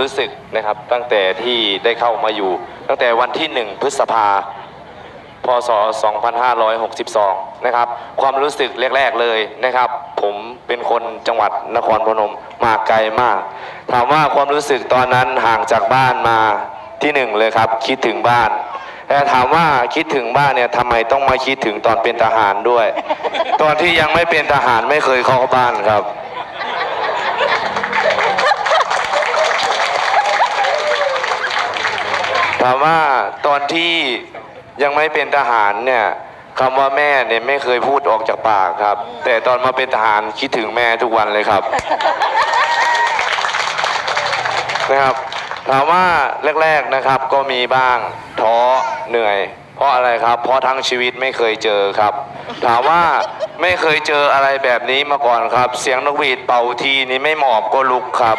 รู้สึกนะครับ ตั้งแต่ที่ได้เข้ามาอยู่ ตั้งแต่วันที่ 1 พฤษภาพศ 2562 นะครับ ความรู้สึกแรก ๆเลยนะครับ ผมเป็นคนจังหวัดนครพนมมาไกลมาก ถามว่าความรู้สึกตอนนั้นห่างจากบ้านมาที่หนึ่งเลยครับ คิดถึงบ้าน แต่ถามว่าคิดถึงบ้านเนี่ยทำไมต้องมาคิดถึงตอนเป็นทหารด้วย ตอนที่ยังไม่เป็นทหารไม่เคยเข้าบ้านครับ ถามว่าตอนที่ยังไม่เป็นทหารเนี่ยคำว่าแม่เนี่ยไม่เคยพูดออกจากปากครับ แต่ตอนมาเป็นทหารคิดถึงแม่ทุกวันเลยครับ นะครับถามว่าแรกๆนะครับก็มีบ้างท้อเหนื่อย เพราะอะไรครับ เพราะทั้งชีวิตไม่เคยเจอครับ ถามว่าไม่เคยเจออะไรแบบนี้มาก่อนครับ เสียงนกหวีดเป่าทีนี้ไม่หมอบก็ลุกครับ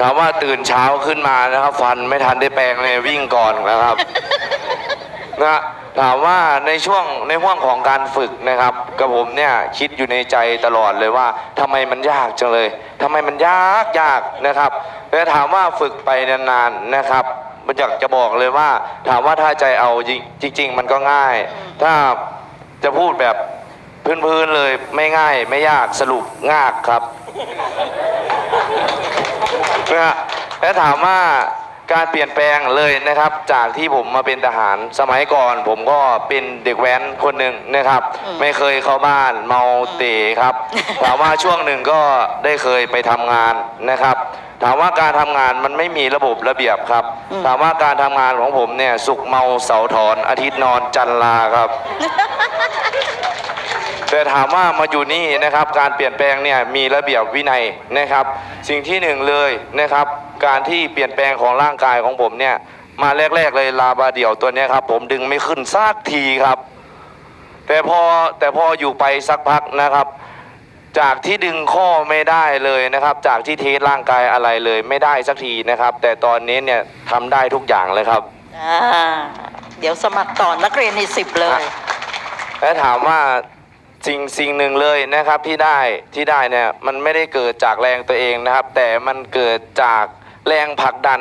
ถามว่าตื่นเช้าขึ้นมานะครับ ฟันไม่ทันได้แปรงเลยวิ่งก่อนนะครับนะถามว่าในช่วงในห่วงของการฝึกนะครับกับผมเนี่ยคิดอยู่ในใจตลอดเลยว่าทำไมมันยากจังเลยทำไมมันยากยากนะครับแต่ถามว่าฝึกไปนานๆนะครับมันอยากจะบอกเลยว่า ถามว่าถ้าใจเอาจริง ๆ มันก็ง่าย ถ้าจะพูดแบบพื้นๆเลยไม่ง่าย ไม่ยากสรุปง่ากครับ นะฮะและถามว่าการเปลี่ยนแปลงเลยนะครับ จากที่ผมมาเป็นทหารสมัยก่อน ผมก็เป็นเด็กแว้นคนหนึ่งนะครับ ไม่เคยเข้าบ้านเมาเตะครับถามว่าช่วงหนึ่งก็ได้เคยไปทำงานนะครับ ถามว่าการทำงานมันไม่มีระบบระเบียบครับ ถามว่าการทำงานของผมเนี่ยสุกร์เมาเสาร์ถอนอาทิตย์นอนจันทร์ลาครับ แต่ถามว่ามาอยู่นี่นะครับการเปลี่ยนแปลงเนี่ยมีระเบียบวินัยนะครับ สิ่งที่หนึ่งเลยนะครับ การที่เปลี่ยนแปลงของร่างกายของผมเนี่ยมาแรก ๆ เลยลาบาเดี่ยวตัวเนี้ยครับผมดึงไม่ขึ้นสักทีครับ แต่พอแต่พออยู่ไปสักพักนะครับ จากที่ดึงข้อไม่ได้เลยนะครับ จากที่เทสร่างกายอะไรเลยไม่ได้สักทีนะครับ แต่ตอนนี้เนี่ยทำได้ทุกอย่างเลยครับอ่าเดี๋ยวสมัครต่อนักเรียนในสิบเลย และถามว่า สิ่งสิ่งหนึ่งเลยนะครับที่ได้ที่ได้เนี่ยมันไม่ได้เกิดจากแรงตัวเองนะครับ แต่มันเกิดจากแรงผลักดัน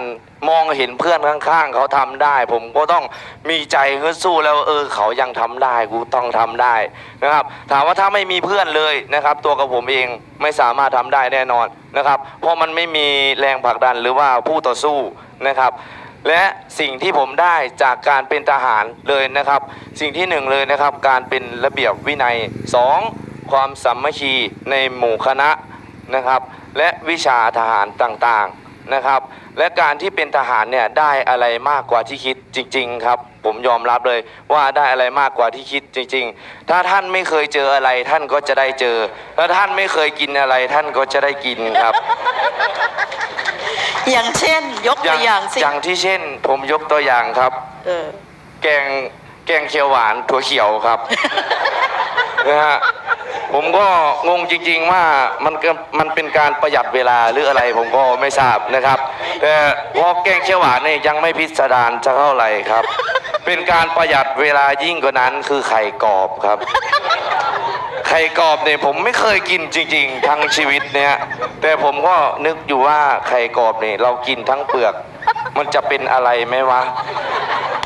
มองเห็นเพื่อนข้างๆ เขาทำได้ ผมก็ต้องมีใจฮึดสู้แล้วเออเขายังทำได้กูต้องทำได้นะครับ ถามว่าถ้าไม่มีเพื่อนเลยนะครับ ตัวกับผมเองไม่สามารถทำได้แน่นอนนะครับ เพราะมันไม่มีแรงผลักดันหรือว่าผู้ต่อสู้นะครับ และสิ่งที่ผมได้จากการเป็นทหารเลยนะครับ สิ่งที่หนึ่งเลยนะครับ การเป็นระเบียบวินัยสองความสามัคคีในหมู่คณะนะครับ และวิชาทหารต่างๆนะครับ และการที่เป็นทหารเนี่ยได้อะไรมากกว่าที่คิดจริง ๆ ครับ ผมยอมรับเลยว่าได้อะไรมากกว่าที่คิดจริง ๆ ถ้าท่านไม่เคยเจออะไรท่านก็จะได้เจอถ้าท่านไม่เคยกินอะไรท่านก็จะได้กินครับ อย่างเช่น ยกตัวอย่างสิอย่างที่เช่น ผมยกตัวอย่างครับ เออ แกงแกงเขียวหวานถั่วเขียวครับนะฮะผมก็งงจริง ๆ ว่ามันก็มันเป็นการประหยัดเวลาหรืออะไรผมก็ไม่ทราบนะครับแต่พอแกงเขียวหวานเนี่ยยังไม่พิสดารจะเท่าไหร่ครับ เป็นการประหยัดเวลายิ่งกว่านั้นคือไข่กรอบครับ ไข่กรอบเนี่ยผมไม่เคยกินจริง ๆ ทั้งชีวิตเนี่ยแต่ผมก็นึกอยู่ว่าไข่กรอบเนี่ยเรากินทั้งเปลือก มันจะเป็นอะไรไหมวะ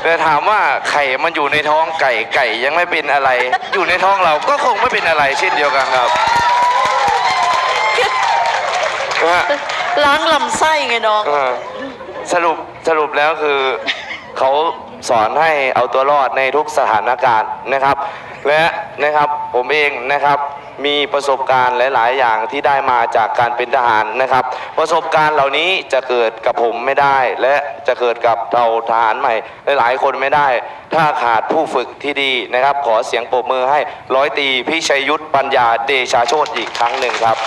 แต่ถามว่าไข่มันอยู่ในท้องไก่ไก่ยังไม่เป็นอะไร อยู่ในท้องเราก็คงไม่เป็นอะไรเช่นเดียวกันครับนะฮะล้างลำไส้ไงน้อง เออสรุปสรุปแล้วคือเขาสอนให้เอาตัวรอดในทุกสถานการณ์นะครับ และนะครับผมเองนะครับมีประสบการณ์หลาย ๆ อย่างที่ได้มาจากการเป็นทหารนะครับ ประสบการณ์เหล่านี้จะเกิดกับผมไม่ได้ และจะเกิดกับเราทหารใหม่หลาย ๆ คนไม่ได้ ถ้าขาดผู้ฝึกที่ดีนะครับ ขอเสียงปรบมือให้ร้อยตีพิชัยยุทธปัญญาเดชาโชตอีกครั้งหนึ่งครับ